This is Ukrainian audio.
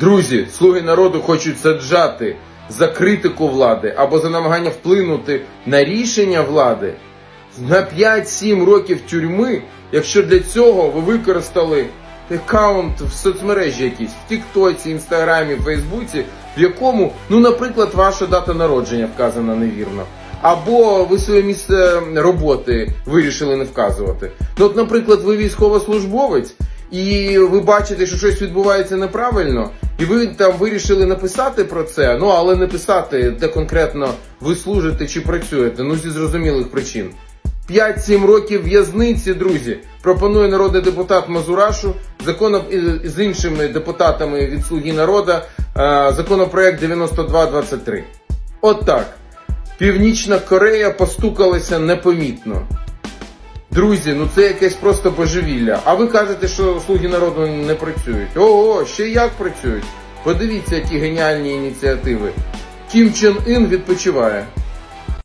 Друзі, слуги народу хочуть саджати за критику влади або за намагання вплинути на рішення влади на 5-7 років тюрми, якщо для цього ви використали аккаунт в соцмережі якісь, в Тіктоці, Інстаграмі, Фейсбуці, в якому, ну, наприклад, ваша дата народження вказана невірно. Або ви своє місце роботи вирішили не вказувати. Ну, от, наприклад, ви військовослужбовець, і ви бачите, що щось відбувається неправильно, і ви там вирішили написати про це, ну але не писати, де конкретно ви служите чи працюєте, ну зі зрозумілих причин. 5-7 років в'язниці, друзі, пропонує народний депутат Мазурашу законом з іншими депутатами від Слуги народу е, законопроект 9223. От так. Північна Корея постукалася непомітно. Друзі, ну це якесь просто божевілля. А ви кажете, що слуги народу не працюють. Ого, ще як працюють. Подивіться, які геніальні ініціативи. Кім Чен Ін відпочиває.